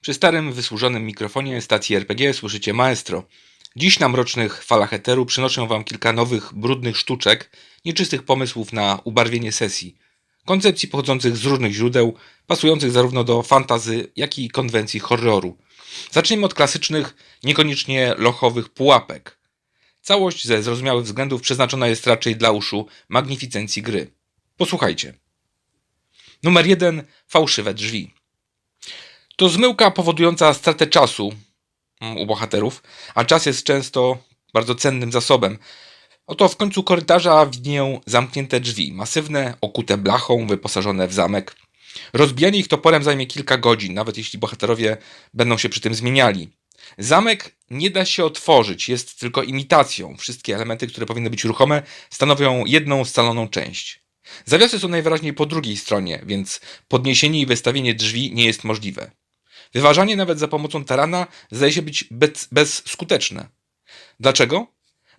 Przy starym, wysłużonym mikrofonie stacji RPG słyszycie maestro. Dziś na mrocznych falach eteru przynoszę wam kilka nowych, brudnych sztuczek, nieczystych pomysłów na ubarwienie sesji. Koncepcji pochodzących z różnych źródeł, pasujących zarówno do fantazy, jak i konwencji horroru. Zacznijmy od klasycznych, niekoniecznie lochowych pułapek. Całość ze zrozumiałych względów przeznaczona jest raczej dla uszu magnificencji gry. Posłuchajcie. Numer jeden. Fałszywe drzwi. To zmyłka powodująca stratę czasu mm, u bohaterów, a czas jest często bardzo cennym zasobem. Oto w końcu korytarza widnieją zamknięte drzwi, masywne, okute blachą, wyposażone w zamek. Rozbijanie ich toporem zajmie kilka godzin, nawet jeśli bohaterowie będą się przy tym zmieniali. Zamek nie da się otworzyć, jest tylko imitacją. Wszystkie elementy, które powinny być ruchome, stanowią jedną scaloną część. Zawiasy są najwyraźniej po drugiej stronie, więc podniesienie i wystawienie drzwi nie jest możliwe. Wyważanie nawet za pomocą tarana zdaje się być bez, bezskuteczne. Dlaczego?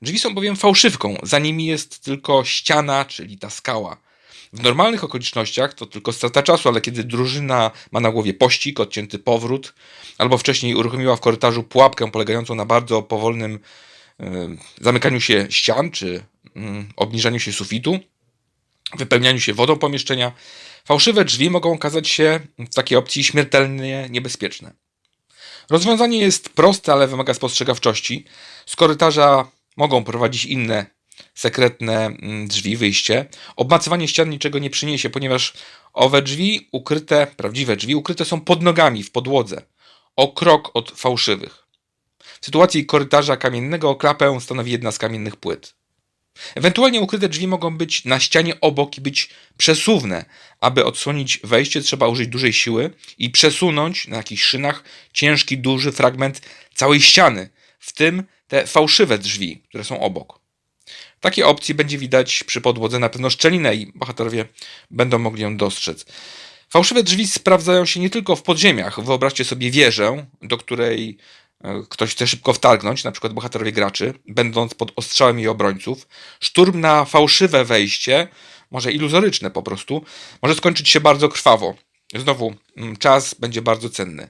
Drzwi są bowiem fałszywką, za nimi jest tylko ściana, czyli ta skała. W normalnych okolicznościach to tylko strata czasu, ale kiedy drużyna ma na głowie pościg, odcięty powrót, albo wcześniej uruchomiła w korytarzu pułapkę polegającą na bardzo powolnym y, zamykaniu się ścian, czy y, obniżaniu się sufitu, wypełnianiu się wodą pomieszczenia, fałszywe drzwi mogą okazać się w takiej opcji śmiertelnie niebezpieczne. Rozwiązanie jest proste, ale wymaga spostrzegawczości. Z korytarza mogą prowadzić inne sekretne mm, drzwi, wyjście. Obmacywanie ścian niczego nie przyniesie, ponieważ owe drzwi ukryte, prawdziwe drzwi ukryte są pod nogami w podłodze, o krok od fałszywych. W sytuacji korytarza kamiennego klapę stanowi jedna z kamiennych płyt. Ewentualnie ukryte drzwi mogą być na ścianie obok i być przesuwne. Aby odsłonić wejście, trzeba użyć dużej siły i przesunąć na jakichś szynach ciężki, duży fragment całej ściany, w tym te fałszywe drzwi, które są obok. W takiej opcji będzie widać przy podłodze na pewno szczelinę i bohaterowie będą mogli ją dostrzec. Fałszywe drzwi sprawdzają się nie tylko w podziemiach. Wyobraźcie sobie wieżę, do której ktoś chce szybko wtargnąć, na przykład bohaterowie graczy, będąc pod ostrzałem jej obrońców. Szturm na fałszywe wejście, może iluzoryczne po prostu, może skończyć się bardzo krwawo. Znowu, mm, czas będzie bardzo cenny.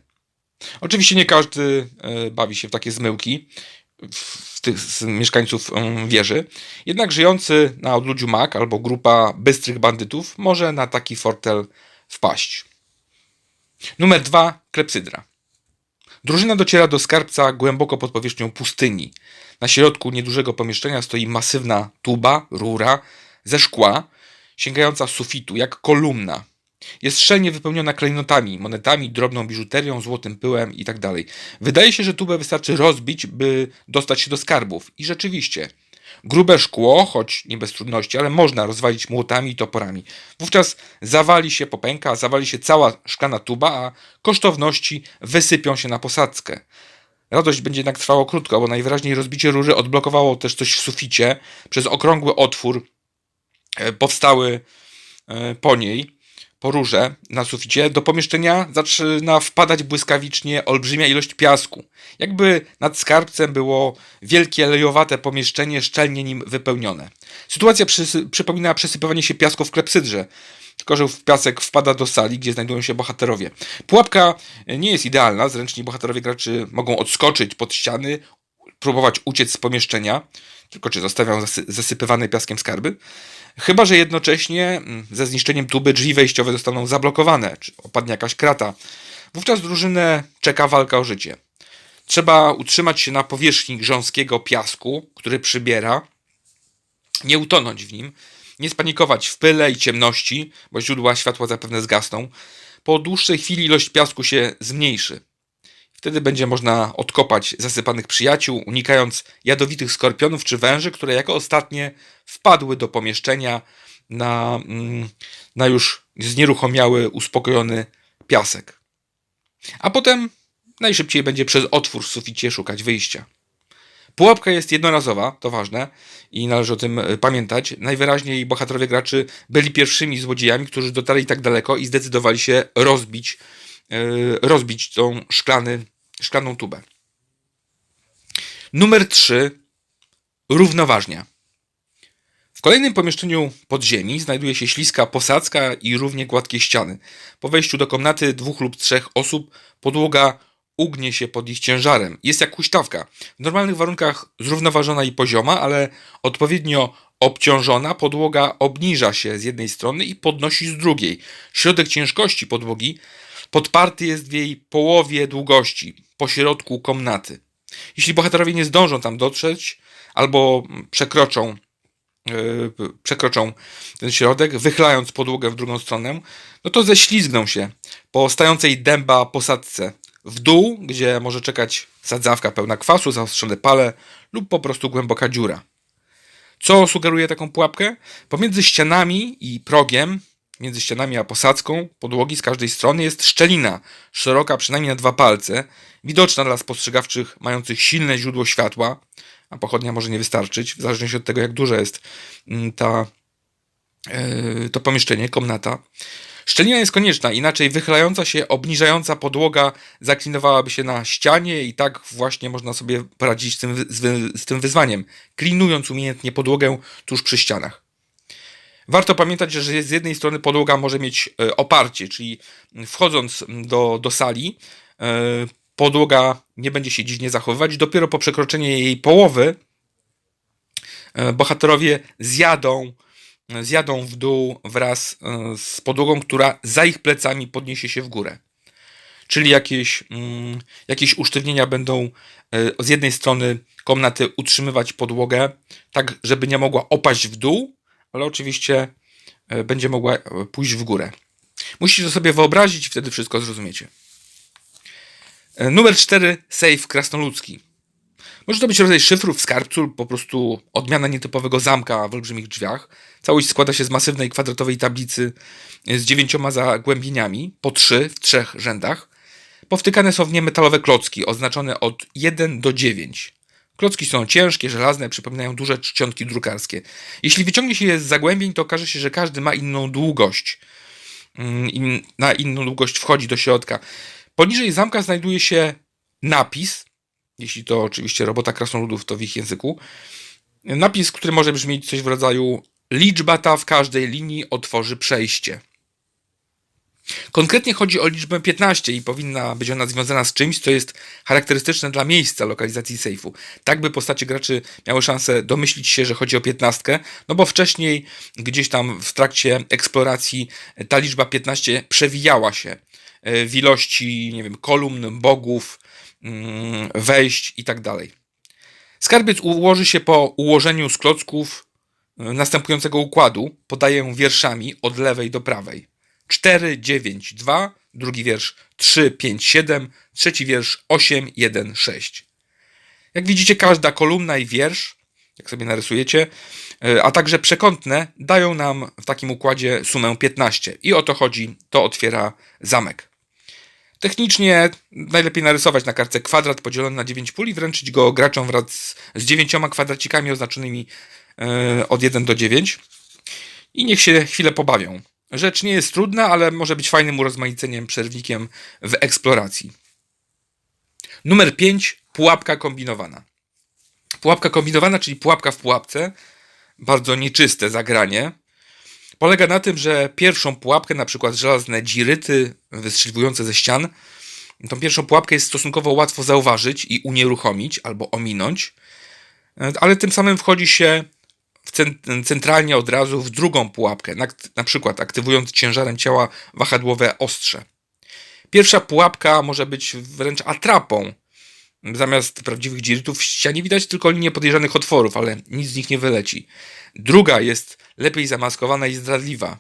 Oczywiście nie każdy e, bawi się w takie zmyłki w tych mieszkańców mm, wieży. Jednak żyjący na odludziu mak albo grupa bystrych bandytów może na taki fortel wpaść. Numer dwa. Klepsydra. Drużyna dociera do skarbca głęboko pod powierzchnią pustyni. Na środku niedużego pomieszczenia stoi masywna tuba, rura ze szkła, sięgająca sufitu, jak kolumna. Jest szczelnie wypełniona klejnotami, monetami, drobną biżuterią, złotym pyłem itd. Wydaje się, że tubę wystarczy rozbić, by dostać się do skarbów. I rzeczywiście, grube szkło, choć nie bez trudności, ale można rozwalić młotami i toporami. Wówczas zawali się, popęka, zawali się cała szklana tuba, a kosztowności wysypią się na posadzkę. Radość będzie jednak trwała krótko, bo najwyraźniej rozbicie rury odblokowało też coś w suficie przez okrągły otwór e, powstały e, po niej po rurze na suficie, do pomieszczenia zaczyna wpadać błyskawicznie olbrzymia ilość piasku. Jakby nad skarbcem było wielkie lejowate pomieszczenie szczelnie nim wypełnione. Sytuacja przysy- przypomina przesypywanie się piasku w klepsydrze. Tylko, że piasek wpada do sali, gdzie znajdują się bohaterowie. Pułapka nie jest idealna, zręczni bohaterowie graczy mogą odskoczyć pod ściany, próbować uciec z pomieszczenia, tylko czy zostawią zasy- zasypywane piaskiem skarby. Chyba, że jednocześnie mm, ze zniszczeniem tuby drzwi wejściowe zostaną zablokowane, czy opadnie jakaś krata. Wówczas drużynę czeka walka o życie. Trzeba utrzymać się na powierzchni grząskiego piasku, który przybiera, nie utonąć w nim, nie spanikować w pyle i ciemności, bo źródła światła zapewne zgasną. Po dłuższej chwili ilość piasku się zmniejszy. Wtedy będzie można odkopać zasypanych przyjaciół, unikając jadowitych skorpionów czy węży, które jako ostatnie wpadły do pomieszczenia na, mm, na już znieruchomiały, uspokojony piasek. A potem najszybciej będzie przez otwór w suficie szukać wyjścia. Pułapka jest jednorazowa, to ważne i należy o tym pamiętać. Najwyraźniej bohaterowie graczy byli pierwszymi złodziejami, którzy dotarli tak daleko i zdecydowali się rozbić, yy, rozbić tą szklany, szklaną tubę. Numer 3. Równoważnia. W kolejnym pomieszczeniu podziemi znajduje się śliska posadzka i równie gładkie ściany. Po wejściu do komnaty dwóch lub trzech osób podłoga ugnie się pod ich ciężarem. Jest jak huśtawka. W normalnych warunkach zrównoważona i pozioma, ale odpowiednio obciążona podłoga obniża się z jednej strony i podnosi z drugiej. Środek ciężkości podłogi podparty jest w jej połowie długości, po środku komnaty. Jeśli bohaterowie nie zdążą tam dotrzeć albo przekroczą yy, przekroczą ten środek, wychylając podłogę w drugą stronę, no to ześlizgną się po stającej dęba posadce w dół, gdzie może czekać sadzawka pełna kwasu, zaostrzone pale lub po prostu głęboka dziura. Co sugeruje taką pułapkę? Pomiędzy ścianami i progiem, między ścianami a posadzką podłogi z każdej strony jest szczelina, szeroka przynajmniej na dwa palce, widoczna dla spostrzegawczych mających silne źródło światła, a pochodnia może nie wystarczyć, w zależności od tego, jak duża jest mm, ta, yy, to pomieszczenie, komnata. Szczelina jest konieczna, inaczej wychylająca się, obniżająca podłoga zaklinowałaby się na ścianie i tak właśnie można sobie poradzić z tym, z, z tym wyzwaniem, klinując umiejętnie podłogę tuż przy ścianach. Warto pamiętać, że z jednej strony podłoga może mieć e, oparcie, czyli wchodząc do, do sali, e, podłoga nie będzie się dziwnie zachowywać. Dopiero po przekroczeniu jej połowy e, bohaterowie zjadą, zjadą w dół wraz z podłogą, która za ich plecami podniesie się w górę. Czyli jakieś, mm, jakieś usztywnienia będą z jednej strony komnaty utrzymywać podłogę, tak żeby nie mogła opaść w dół, ale oczywiście e, będzie mogła e, pójść w górę. Musicie to sobie wyobrazić i wtedy wszystko zrozumiecie. E, Numer 4. Safe krasnoludzki. Może to być rodzaj szyfru w skarbcu lub po prostu odmiana nietypowego zamka w olbrzymich drzwiach. Całość składa się z masywnej kwadratowej tablicy z dziewięcioma zagłębieniami, po trzy w trzech rzędach. Powtykane są w nie metalowe klocki, oznaczone od 1 do 9. Klocki są ciężkie, żelazne, przypominają duże czcionki drukarskie. Jeśli wyciągnie się je z zagłębień, to okaże się, że każdy ma inną długość. Mm, I na inną długość wchodzi do środka. Poniżej zamka znajduje się napis, jeśli to oczywiście robota krasnoludów, to w ich języku. Napis, który może brzmieć coś w rodzaju liczba ta w każdej linii otworzy przejście. Konkretnie chodzi o liczbę 15 i powinna być ona związana z czymś, co jest charakterystyczne dla miejsca lokalizacji sejfu. Tak by postacie graczy miały szansę domyślić się, że chodzi o 15, no bo wcześniej gdzieś tam w trakcie eksploracji ta liczba 15 przewijała się e, w ilości, nie wiem, kolumn, bogów, mm, wejść i tak dalej. Skarbiec ułoży się po ułożeniu z klocków e, następującego układu. Podaję wierszami od lewej do prawej. 4, 9, 2, drugi wiersz 3, 5, 7, trzeci wiersz 8, 1, 6. Jak widzicie, każda kolumna i wiersz, jak sobie narysujecie, e, a także przekątne dają nam w takim układzie sumę 15. I o to chodzi, to otwiera zamek. Technicznie najlepiej narysować na kartce kwadrat podzielony na 9 pól i wręczyć go graczom wraz z 9 kwadracikami oznaczonymi e, od 1 do 9. I niech się chwilę pobawią. Rzecz nie jest trudna, ale może być fajnym urozmaiceniem, przerwnikiem w eksploracji. Numer 5. Pułapka kombinowana. Pułapka kombinowana, czyli pułapka w pułapce, bardzo nieczyste zagranie, polega na tym, że pierwszą pułapkę, na przykład żelazne dziryty wystrzeliwujące ze ścian, tą pierwszą pułapkę jest stosunkowo łatwo zauważyć i unieruchomić albo ominąć, ale tym samym wchodzi się centralnie od razu w drugą pułapkę, na, na przykład aktywując ciężarem ciała wahadłowe ostrze. Pierwsza pułapka może być wręcz atrapą. Zamiast prawdziwych dzirytów w ścianie widać tylko linię podejrzanych otworów, ale nic z nich nie wyleci. Druga jest lepiej zamaskowana i zdradliwa.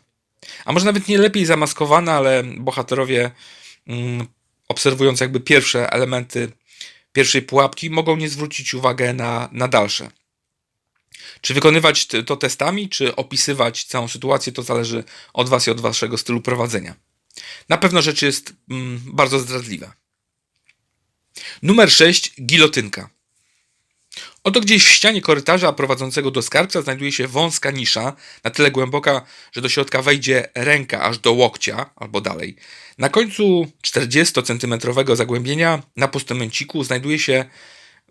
A może nawet nie lepiej zamaskowana, ale bohaterowie mm, obserwując jakby pierwsze elementy pierwszej pułapki mogą nie zwrócić uwagę na, na dalsze. Czy wykonywać to testami, czy opisywać całą sytuację, to zależy od Was i od Waszego stylu prowadzenia. Na pewno rzecz jest mm, bardzo zdradliwa. Numer 6. Gilotynka. Oto gdzieś w ścianie korytarza prowadzącego do skarbca znajduje się wąska nisza, na tyle głęboka, że do środka wejdzie ręka aż do łokcia albo dalej. Na końcu 40-centymetrowego zagłębienia na postemenciku znajduje się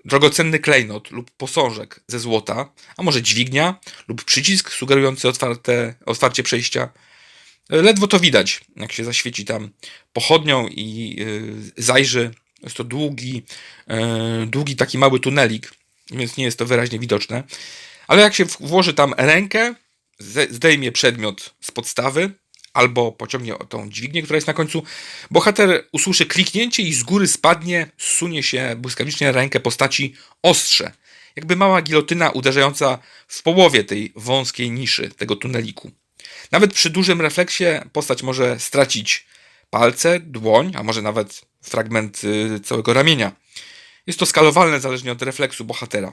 drogocenny klejnot lub posążek ze złota, a może dźwignia lub przycisk sugerujący otwarte, otwarcie przejścia. Ledwo to widać, jak się zaświeci tam pochodnią i yy, zajrzy. Jest to długi, yy, długi taki mały tunelik, więc nie jest to wyraźnie widoczne. Ale jak się włoży tam rękę, zdejmie przedmiot z podstawy, albo pociągnie tą dźwignię, która jest na końcu, bohater usłyszy kliknięcie i z góry spadnie, zsunie się błyskawicznie rękę postaci ostrze. Jakby mała gilotyna uderzająca w połowie tej wąskiej niszy, tego tuneliku. Nawet przy dużym refleksie postać może stracić palce, dłoń, a może nawet fragment y, całego ramienia. Jest to skalowalne zależnie od refleksu bohatera.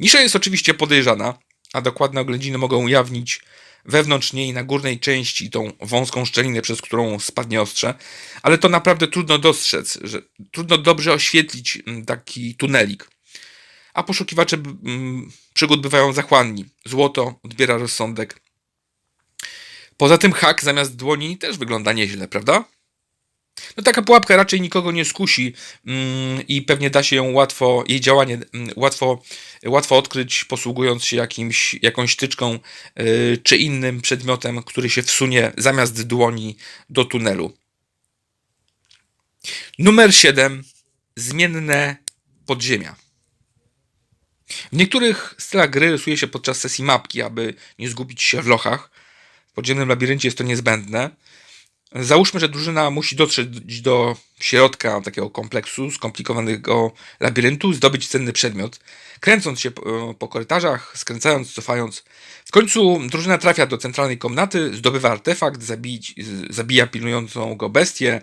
Nisza jest oczywiście podejrzana, a dokładne oględziny mogą ujawnić wewnątrz niej na górnej części tą wąską szczelinę, przez którą spadnie ostrze, ale to naprawdę trudno dostrzec, że trudno dobrze oświetlić mm, taki tunelik. A poszukiwacze mm, przygód bywają zachłanni. Złoto odbiera rozsądek. Poza tym hak zamiast dłoni też wygląda nieźle, prawda? No taka pułapka raczej nikogo nie skusi mm, i pewnie da się ją łatwo, jej działanie mm, łatwo, łatwo odkryć, posługując się jakimś, jakąś tyczką y, czy innym przedmiotem, który się wsunie zamiast dłoni do tunelu. Numer 7. Zmienne podziemia. W niektórych stylach gry rysuje się podczas sesji mapki, aby nie zgubić się w lochach. W podziemnym labiryncie jest to niezbędne. Załóżmy, że drużyna musi dotrzeć do środka takiego kompleksu, skomplikowanego labiryntu, zdobyć cenny przedmiot. Kręcąc się po, korytarzach, skręcając, cofając. W końcu drużyna trafia do centralnej komnaty, zdobywa artefakt, zabić, zabija pilnującą go bestię,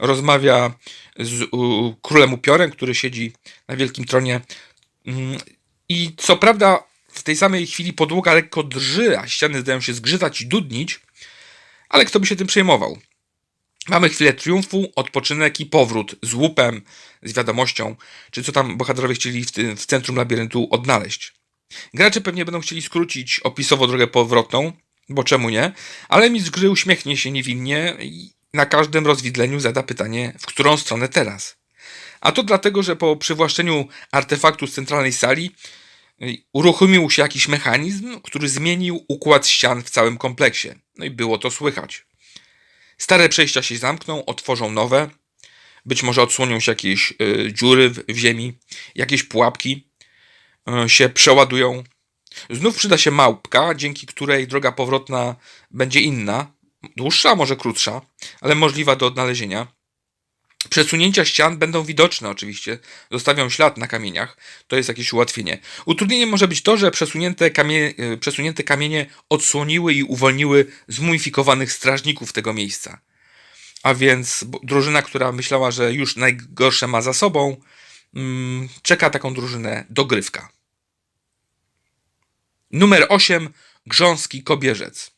rozmawia z u, królem upiorem, który siedzi na wielkim tronie. Mm, I co prawda w tej samej chwili podłoga lekko drży, a ściany zdają się zgrzytać i dudnić, ale kto by się tym przejmował? Mamy chwilę triumfu, odpoczynek i powrót z łupem, z wiadomością, czy co tam bohaterowie chcieli w, tym, w centrum labiryntu odnaleźć. Gracze pewnie będą chcieli skrócić opisowo drogę powrotną, bo czemu nie, ale mistrz gry uśmiechnie się niewinnie i na każdym rozwidleniu zada pytanie, w którą stronę teraz. A to dlatego, że po przywłaszczeniu artefaktu z centralnej sali y, uruchomił się jakiś mechanizm, który zmienił układ ścian w całym kompleksie. No i było to słychać. Stare przejścia się zamkną, otworzą nowe. Być może odsłonią się jakieś y, dziury w, w ziemi, jakieś pułapki y, się przeładują. Znów przyda się małpka, dzięki której droga powrotna będzie inna, dłuższa, może krótsza, ale możliwa do odnalezienia. Przesunięcia ścian będą widoczne oczywiście, zostawią ślad na kamieniach, to jest jakieś ułatwienie. Utrudnieniem może być to, że przesunięte, e, przesunięte kamienie odsłoniły i uwolniły zmumifikowanych strażników tego miejsca. A więc drużyna, która myślała, że już najgorsze ma za sobą, mm, czeka taką drużynę dogrywka. Numer 8. Grząski kobierzec.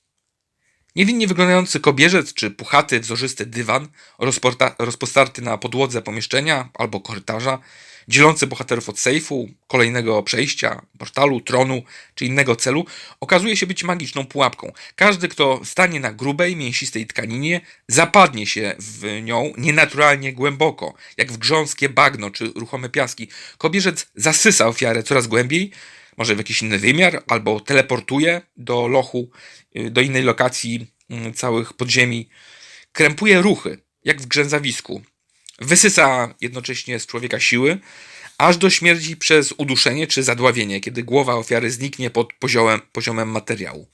Niewinnie wyglądający kobierzec czy puchaty, wzorzysty dywan, rozpostarty na podłodze pomieszczenia albo korytarza, dzielący bohaterów od sejfu, kolejnego przejścia, portalu, tronu czy innego celu, okazuje się być magiczną pułapką. Każdy, kto stanie na grubej, mięsistej tkaninie, zapadnie się w nią nienaturalnie głęboko, jak w grząskie bagno czy ruchome piaski. Kobierzec zasysa ofiarę coraz głębiej, może w jakiś inny wymiar, albo teleportuje do lochu, y, do innej lokacji y, całych podziemi. Krępuje ruchy, jak w grzęzawisku. Wysysa jednocześnie z człowieka siły, aż do śmierci przez uduszenie czy zadławienie, kiedy głowa ofiary zniknie pod poziomem, poziomem materiału.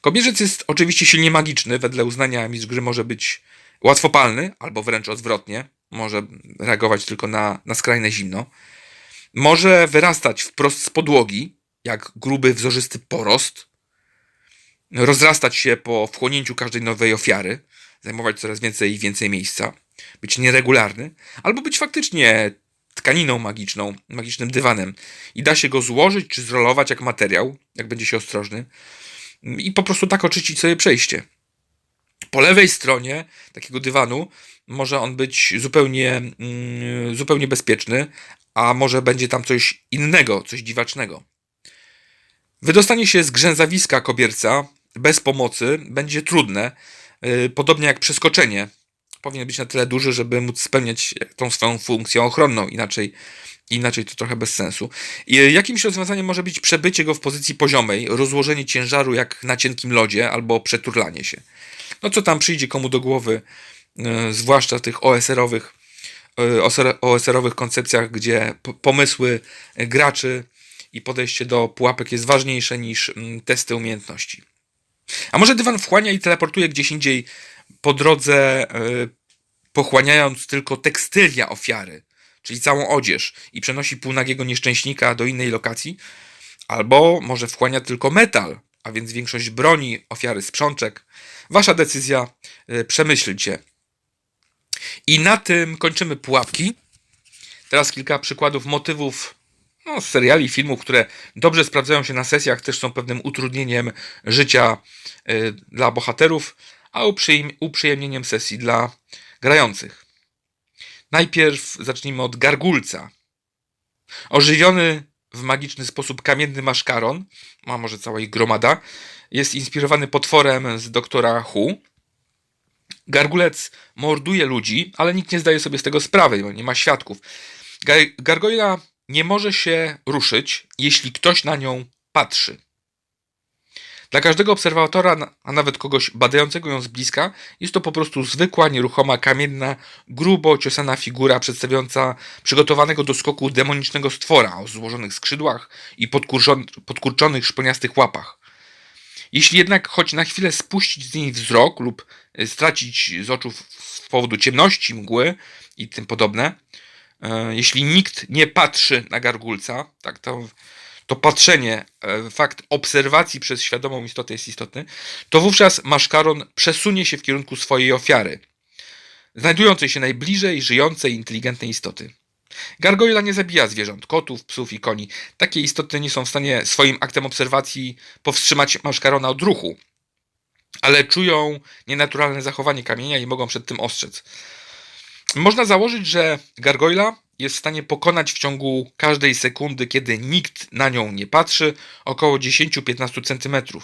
Kobierzec jest oczywiście silnie magiczny, wedle uznania mistrz gry może być łatwopalny, albo wręcz odwrotnie, może reagować tylko na, na skrajne zimno. Może wyrastać wprost z podłogi, jak gruby, wzorzysty porost, rozrastać się po wchłonięciu każdej nowej ofiary, zajmować coraz więcej i więcej miejsca, być nieregularny, albo być faktycznie tkaniną magiczną, magicznym dywanem i da się go złożyć czy zrolować jak materiał, jak będzie się ostrożny i po prostu tak oczyścić sobie przejście. Po lewej stronie takiego dywanu może on być zupełnie, mm, zupełnie bezpieczny, a może będzie tam coś innego, coś dziwacznego. Wydostanie się z grzęzawiska kobierca bez pomocy będzie trudne, yy, podobnie jak przeskoczenie. Powinien być na tyle duży, żeby móc spełniać tą swoją funkcję ochronną, inaczej Inaczej to trochę bez sensu. I jakimś rozwiązaniem może być przebycie go w pozycji poziomej, rozłożenie ciężaru jak na cienkim lodzie, albo przeturlanie się. No co tam przyjdzie komu do głowy, e, zwłaszcza tych OSR-owych, OSR-owych koncepcjach, gdzie pomysły graczy i podejście do pułapek jest ważniejsze niż mm, testy umiejętności. A może dywan wchłania i teleportuje gdzieś indziej po drodze, e, pochłaniając tylko tekstylia ofiary, czyli całą odzież i przenosi półnagiego nieszczęśnika do innej lokacji? Albo może wchłania tylko metal, a więc większość broni ofiary sprzączek. Wasza decyzja, e, przemyślcie. I na tym kończymy pułapki. Teraz kilka przykładów motywów no, z seriali, filmów, które dobrze sprawdzają się na sesjach, też są pewnym utrudnieniem życia y, dla bohaterów, a uprzyjemnieniem sesji dla grających. Najpierw zacznijmy od gargulca. Ożywiony w magiczny sposób kamienny maszkaron, a może cała ich gromada, jest inspirowany potworem z doktora Hu. Gargulec morduje ludzi, ale nikt nie zdaje sobie z tego sprawy, bo nie ma świadków. Gar- gargoyla nie może się ruszyć, jeśli ktoś na nią patrzy. Dla każdego obserwatora, a nawet kogoś badającego ją z bliska, jest to po prostu zwykła, nieruchoma, kamienna, grubo ciosana figura przedstawiająca przygotowanego do skoku demonicznego stwora o złożonych skrzydłach i podkurczon- podkurczonych szponiastych łapach. Jeśli jednak choć na chwilę spuścić z niej wzrok lub y, stracić z oczu z powodu ciemności, mgły i tym podobne, e, jeśli nikt nie patrzy na gargulca, tak to, to patrzenie, e, fakt obserwacji przez świadomą istotę jest istotny, to wówczas maszkaron przesunie się w kierunku swojej ofiary, znajdującej się najbliżej żyjącej, inteligentnej istoty. Gargoyla nie zabija zwierząt, kotów, psów i koni. Takie istoty nie są w stanie swoim aktem obserwacji powstrzymać maszkarona od ruchu, ale czują nienaturalne zachowanie kamienia i mogą przed tym ostrzec. Można założyć, że gargoyla jest w stanie pokonać w ciągu każdej sekundy, kiedy nikt na nią nie patrzy, około 10-15 cm.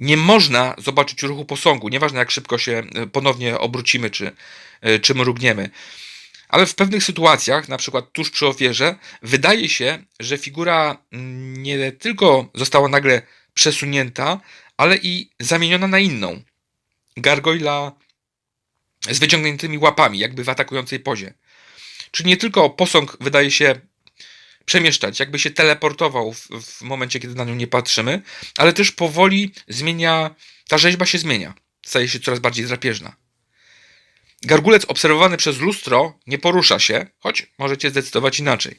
Nie można zobaczyć ruchu posągu, nieważne jak szybko się e, ponownie obrócimy czy, e, czy mrugniemy. Ale w pewnych sytuacjach, na przykład tuż przy ofierze, wydaje się, że figura mm, nie tylko została nagle przesunięta, ale i zamieniona na inną. Gargoyla z wyciągniętymi łapami, jakby w atakującej pozie. Czyli nie tylko posąg wydaje się przemieszczać, jakby się teleportował w, w momencie, kiedy na nią nie patrzymy, ale też powoli zmienia, ta rzeźba się zmienia, staje się coraz bardziej drapieżna. Gargulec obserwowany przez lustro nie porusza się, choć możecie zdecydować inaczej.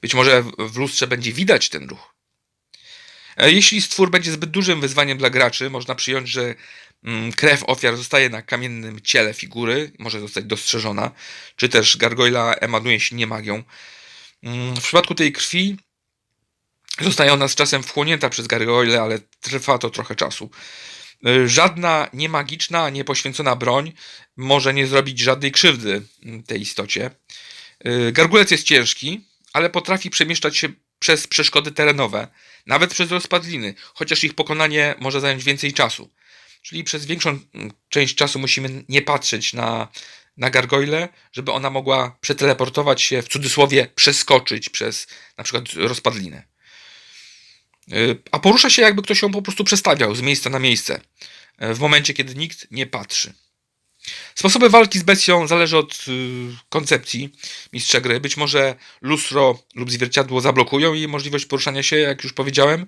Być może w- lustrze będzie widać ten ruch. E, Jeśli stwór będzie zbyt dużym wyzwaniem dla graczy, można przyjąć, że mm, krew ofiar zostaje na kamiennym ciele figury, może zostać dostrzeżona, czy też gargoyla emanuje silnie magią. Mm, W przypadku tej krwi zostaje ona z czasem wchłonięta przez gargoyle, ale trwa to trochę czasu. Y, Żadna niemagiczna, niepoświęcona broń może nie zrobić żadnej krzywdy tej istocie. Y, Gargulec jest ciężki, ale potrafi przemieszczać się przez przeszkody terenowe, nawet przez rozpadliny, chociaż ich pokonanie może zająć więcej czasu. Czyli przez większą mm, część czasu musimy nie patrzeć na, na gargoyle, żeby ona mogła przeteleportować się, w cudzysłowie przeskoczyć przez na przykład rozpadlinę. Y, A porusza się jakby ktoś ją po prostu przestawiał z miejsca na miejsce y, w momencie, kiedy nikt nie patrzy. Sposoby walki z bestią zależy od y, koncepcji mistrza gry. Być może lustro lub zwierciadło zablokują jej możliwość poruszania się, jak już powiedziałem.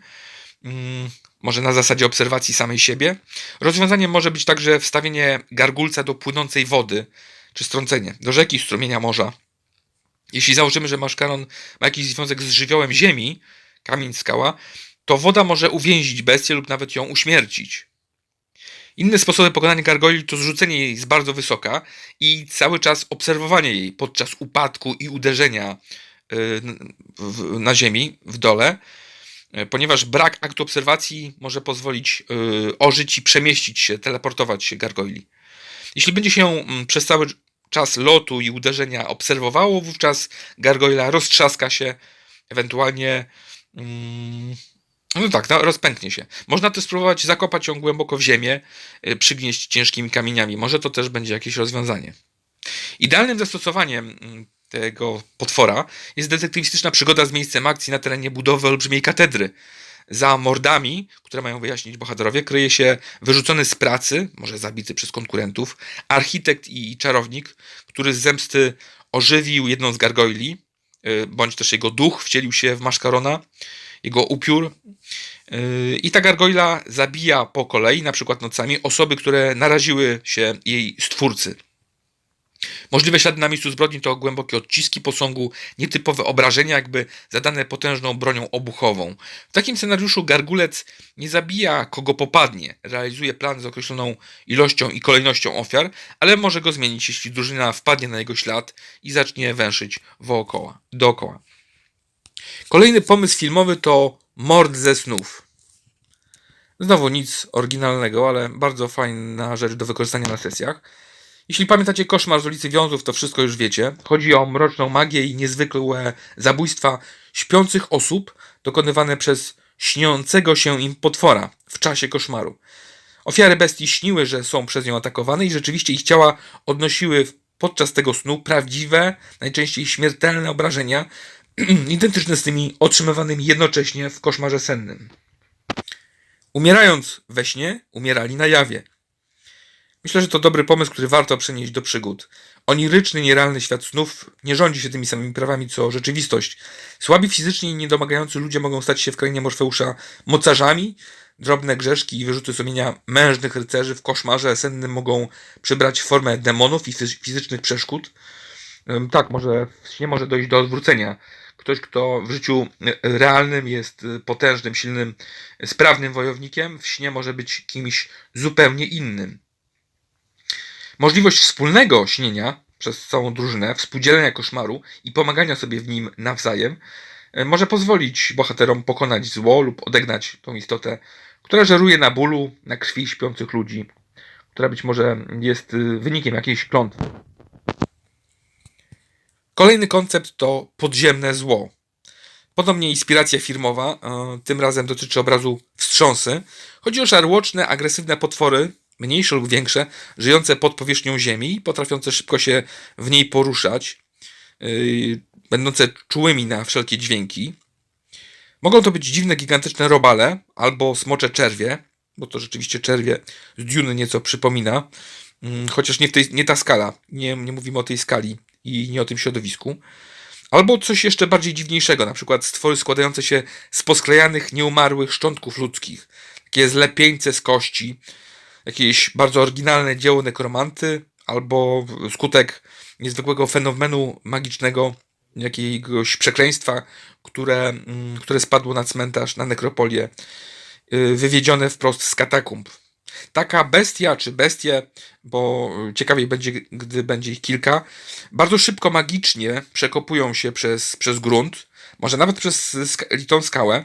Mm, może na zasadzie obserwacji samej siebie. Rozwiązaniem może być także wstawienie gargulca do płynącej wody, czy strącenie do rzeki, strumienia morza. Jeśli założymy, że maszkaron ma jakiś związek z żywiołem ziemi, kamień, skała, to woda może uwięzić bestię lub nawet ją uśmiercić. Inne sposoby pokonania gargoyli to zrzucenie jej z bardzo wysoka i cały czas obserwowanie jej podczas upadku i uderzenia y, na ziemi, w dole, y, ponieważ brak aktu obserwacji może pozwolić y, ożyć i przemieścić się, teleportować się gargoyli. Jeśli będzie się mm, przez cały czas lotu i uderzenia obserwowało, wówczas gargoyla roztrzaska się, ewentualnie mm, no tak, no, rozpęknie się. Można też spróbować zakopać ją głęboko w ziemię, y, przygnieść ciężkimi kamieniami. Może to też będzie jakieś rozwiązanie. Idealnym zastosowaniem mm, tego potwora jest detektywistyczna przygoda z miejscem akcji na terenie budowy olbrzymiej katedry. Za mordami, które mają wyjaśnić bohaterowie, kryje się wyrzucony z pracy, może zabity przez konkurentów, architekt i czarownik, który z zemsty ożywił jedną z gargoyli, y, bądź też jego duch wcielił się w maszkarona, jego upiór. Y, I ta gargoyla zabija po kolei, na przykład nocami, osoby, które naraziły się jej stwórcy. Możliwe ślady na miejscu zbrodni to głębokie odciski posągu, nietypowe obrażenia, jakby zadane potężną bronią obuchową. W takim scenariuszu gargulec nie zabija kogo popadnie, realizuje plan z określoną ilością i kolejnością ofiar, ale może go zmienić, jeśli drużyna wpadnie na jego ślad i zacznie węszyć wokoła, dookoła. Kolejny pomysł filmowy to Mord ze snów. Znowu nic oryginalnego, ale bardzo fajna rzecz do wykorzystania na sesjach. Jeśli pamiętacie koszmar z ulicy Wiązów, to wszystko już wiecie. Chodzi o mroczną magię i niezwykłe zabójstwa śpiących osób dokonywane przez śniącego się im potwora w czasie koszmaru. Ofiary bestii śniły, że są przez nią atakowane i rzeczywiście ich ciała odnosiły podczas tego snu prawdziwe, najczęściej śmiertelne obrażenia, identyczne z tymi otrzymywanymi jednocześnie w koszmarze sennym. Umierając we śnie, umierali na jawie. Myślę, że to dobry pomysł, który warto przenieść do przygód. Oniryczny, nierealny świat snów nie rządzi się tymi samymi prawami co rzeczywistość. Słabi fizycznie i niedomagający ludzie mogą stać się w krainie Morfeusza mocarzami. Drobne grzeszki i wyrzuty sumienia mężnych rycerzy w koszmarze sennym mogą przybrać formę demonów i fizy- fizycznych przeszkód. Tak, może w śnie może dojść do odwrócenia. Ktoś, kto w życiu realnym jest potężnym, silnym, sprawnym wojownikiem, w śnie może być kimś zupełnie innym. Możliwość wspólnego śnienia przez całą drużynę, współdzielenia koszmaru i pomagania sobie w nim nawzajem e, może pozwolić bohaterom pokonać zło lub odegnać tą istotę, która żeruje na bólu, na krwi śpiących ludzi, która być może jest y, wynikiem jakiejś klątwy. Kolejny koncept to podziemne zło. Podobnie inspiracja firmowa, e, tym razem dotyczy obrazu wstrząsy. Chodzi o żarłoczne, agresywne potwory, mniejsze lub większe, żyjące pod powierzchnią ziemi potrafiące szybko się w niej poruszać, yy, będące czułymi na wszelkie dźwięki. Mogą to być dziwne, gigantyczne robale albo smocze czerwie, bo to rzeczywiście czerwie z Duny nieco przypomina, mm, chociaż nie, w tej, nie ta skala, nie, nie mówimy o tej skali i nie o tym środowisku. Albo coś jeszcze bardziej dziwniejszego, na przykład stwory składające się z posklejanych, nieumarłych szczątków ludzkich, takie zlepieńce z kości, jakieś bardzo oryginalne dzieło nekromanty, albo skutek niezwykłego fenomenu magicznego, jakiegoś przekleństwa, które, mm, które spadło na cmentarz, na nekropolię, yy, wywiedzione wprost z katakumb. Taka bestia czy bestie, bo ciekawiej będzie, gdy będzie ich kilka, bardzo szybko magicznie przekopują się przez, przez grunt, może nawet przez sk- litą skałę,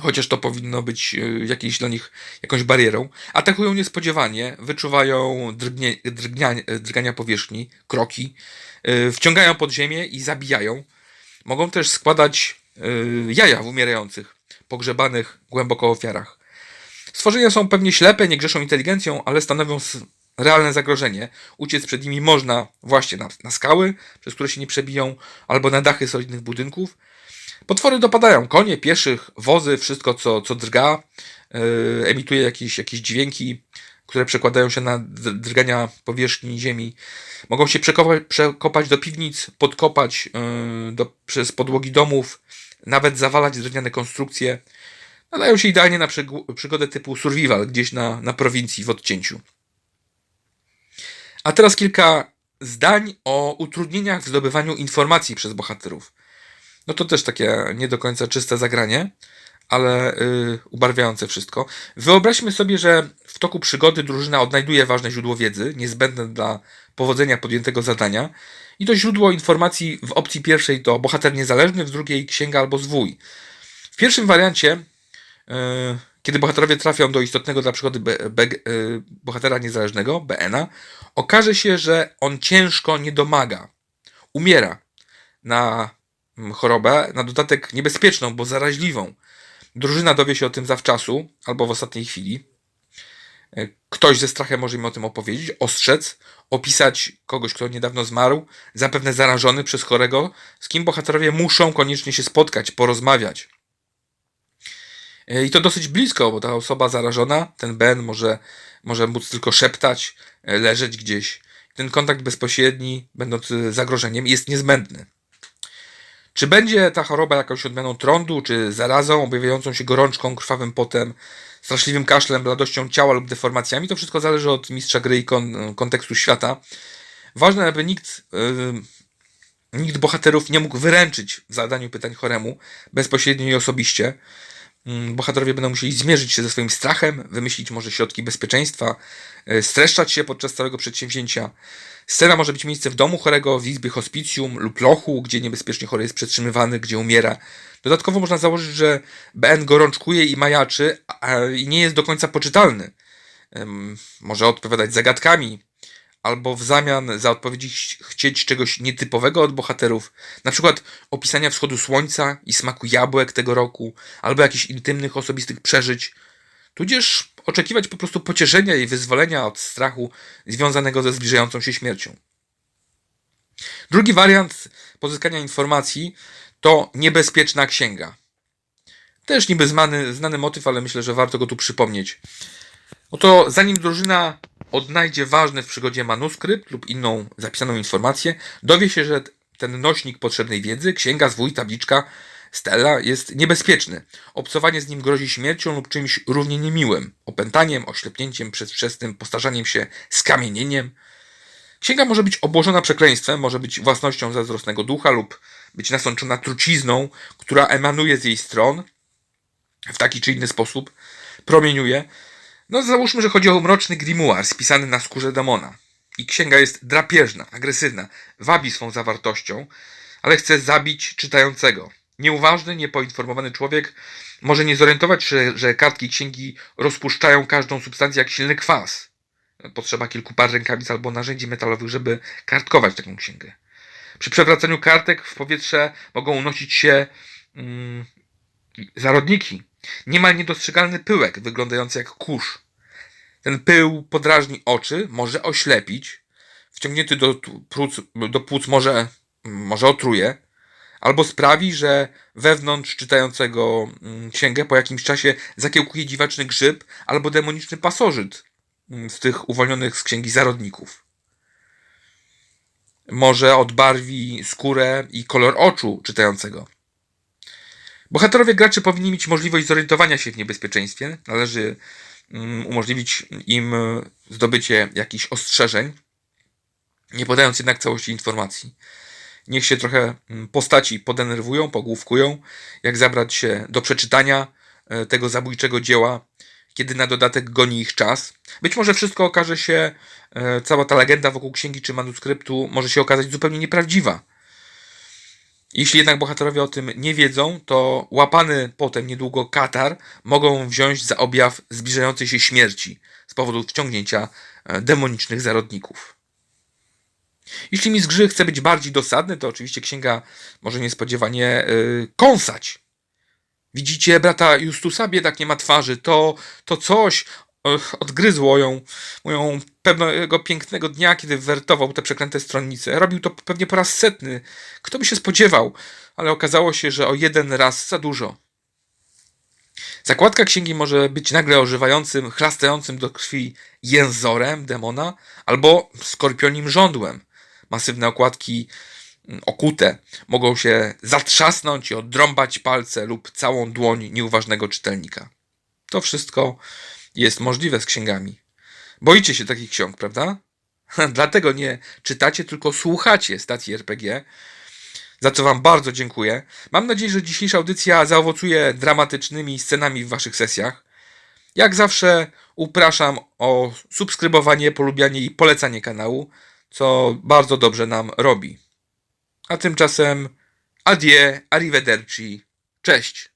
chociaż to powinno być y, jakieś dla nich jakąś barierą. Atakują niespodziewanie, wyczuwają drgnie, drgnia, drgania powierzchni, kroki, y, wciągają pod ziemię i zabijają. Mogą też składać y, jaja w umierających, pogrzebanych głęboko ofiarach. Stworzenia są pewnie ślepe, nie grzeszą inteligencją, ale stanowią realne zagrożenie. Uciec przed nimi można właśnie na, na skały, przez które się nie przebiją, albo na dachy solidnych budynków. Potwory dopadają konie, pieszych, wozy, wszystko co, co drga, yy, emituje jakieś, jakieś dźwięki, które przekładają się na drgania powierzchni ziemi. Mogą się przekopać, przekopać do piwnic, podkopać yy, do, przez podłogi domów, nawet zawalać drewniane konstrukcje. Nadają się idealnie na przyg- przygodę typu survival, gdzieś na, na prowincji w odcięciu. A teraz kilka zdań o utrudnieniach w zdobywaniu informacji przez bohaterów. No to też takie nie do końca czyste zagranie, ale yy, ubarwiające wszystko. Wyobraźmy sobie, że w toku przygody drużyna odnajduje ważne źródło wiedzy, niezbędne dla powodzenia podjętego zadania. I to źródło informacji w opcji pierwszej to bohater niezależny, w drugiej księga albo zwój. W pierwszym wariancie, kiedy bohaterowie trafią do istotnego dla przygody be, be, bohatera niezależnego, BN-a, okaże się, że on ciężko nie domaga. Umiera na mm, chorobę, na dodatek niebezpieczną, bo zaraźliwą. Drużyna dowie się o tym zawczasu albo w ostatniej chwili. E, Ktoś ze strachem może im o tym opowiedzieć, ostrzec, opisać kogoś, kto niedawno zmarł, zapewne zarażony przez chorego, z kim bohaterowie muszą koniecznie się spotkać, porozmawiać. E, I to dosyć blisko, bo ta osoba zarażona, ten Ben, może, może móc tylko szeptać, e, leżeć gdzieś. Ten kontakt bezpośredni, będący zagrożeniem, jest niezbędny. Czy będzie ta choroba jakąś odmianą trądu, czy zarazą objawiającą się gorączką, krwawym potem, straszliwym kaszlem, bladością ciała lub deformacjami, to wszystko zależy od mistrza gry i kon, kontekstu świata. Ważne, aby nikt, yy, nikt bohaterów nie mógł wyręczyć w zadaniu pytań choremu bezpośrednio i osobiście. Yy, bohaterowie będą musieli zmierzyć się ze swoim strachem, wymyślić może środki bezpieczeństwa, yy, streszczać się podczas całego przedsięwzięcia. Scena może być miejsce w domu chorego, w izbie hospicjum lub lochu, gdzie niebezpiecznie chory jest przetrzymywany, gdzie umiera. Dodatkowo można założyć, że BN gorączkuje i majaczy i nie jest do końca poczytalny. Może odpowiadać zagadkami, albo w zamian za odpowiedzi ch- chcieć czegoś nietypowego od bohaterów, na przykład opisania wschodu słońca i smaku jabłek tego roku, albo jakichś intymnych, osobistych przeżyć, tudzież oczekiwać po prostu pocieszenia i wyzwolenia od strachu związanego ze zbliżającą się śmiercią. Drugi wariant pozyskania informacji to niebezpieczna księga. Też niby znany, znany motyw, ale myślę, że warto go tu przypomnieć. Oto zanim drużyna odnajdzie ważny w przygodzie manuskrypt lub inną zapisaną informację, dowie się, że ten nośnik potrzebnej wiedzy, księga, zwój, tabliczka, stella jest niebezpieczny. Obcowanie z nim grozi śmiercią lub czymś równie niemiłym. Opętaniem, oślepnięciem, przedwczesnym postarzaniem się, skamienieniem. Księga może być obłożona przekleństwem, może być własnością zazdrosnego ducha lub być nasączona trucizną, która emanuje z jej stron w taki czy inny sposób, promieniuje. No załóżmy, że chodzi o mroczny grimoire spisany na skórze demona. I księga jest drapieżna, agresywna, wabi swą zawartością, ale chce zabić czytającego. Nieuważny, niepoinformowany człowiek może nie zorientować się, że kartki księgi rozpuszczają każdą substancję jak silny kwas. Potrzeba kilku par rękawic albo narzędzi metalowych, żeby kartkować taką księgę. Przy przewracaniu kartek w powietrze mogą unosić się mm, zarodniki. Niemal niedostrzegalny pyłek wyglądający jak kurz. Ten pył podrażni oczy, może oślepić, wciągnięty do płuc, do płuc może, może otruje, albo sprawi, że wewnątrz czytającego mm, księgę po jakimś czasie zakiełkuje dziwaczny grzyb albo demoniczny pasożyt mm, z tych uwolnionych z księgi zarodników. Może odbarwi skórę i kolor oczu czytającego. Bohaterowie graczy powinni mieć możliwość zorientowania się w niebezpieczeństwie. Należy mm, umożliwić im e, zdobycie jakichś ostrzeżeń, nie podając jednak całości informacji. Niech się trochę mm, postaci podenerwują, pogłówkują, jak zabrać się do przeczytania e, tego zabójczego dzieła, kiedy na dodatek goni ich czas. Być może wszystko okaże się, e, cała ta legenda wokół księgi czy manuskryptu może się okazać zupełnie nieprawdziwa. Jeśli jednak bohaterowie o tym nie wiedzą, to łapany potem niedługo katar mogą wziąć za objaw zbliżającej się śmierci z powodu wciągnięcia e, demonicznych zarodników. Jeśli mistrz gry chce być bardziej dosadny, to oczywiście księga może niespodziewanie yy, kąsać. Widzicie, brata Justusa, biedak nie ma twarzy. To, to coś odgryzło ją, moją pewnego pięknego dnia, kiedy wertował te przeklęte stronnice. Robił to pewnie po raz setny. Kto by się spodziewał? Ale okazało się, że o jeden raz za dużo. Zakładka księgi może być nagle ożywającym, chlastającym do krwi jęzorem demona albo skorpionim żądłem. Masywne okładki mm, okute mogą się zatrzasnąć i odrąbać palce lub całą dłoń nieuważnego czytelnika. To wszystko jest możliwe z księgami. Boicie się takich ksiąg, prawda? Dlatego nie czytacie, tylko słuchacie stacji RPG, za co Wam bardzo dziękuję. Mam nadzieję, że dzisiejsza audycja zaowocuje dramatycznymi scenami w Waszych sesjach. Jak zawsze upraszam o subskrybowanie, polubianie i polecanie kanału, co bardzo dobrze nam robi. A tymczasem adieu, arrivederci, cześć.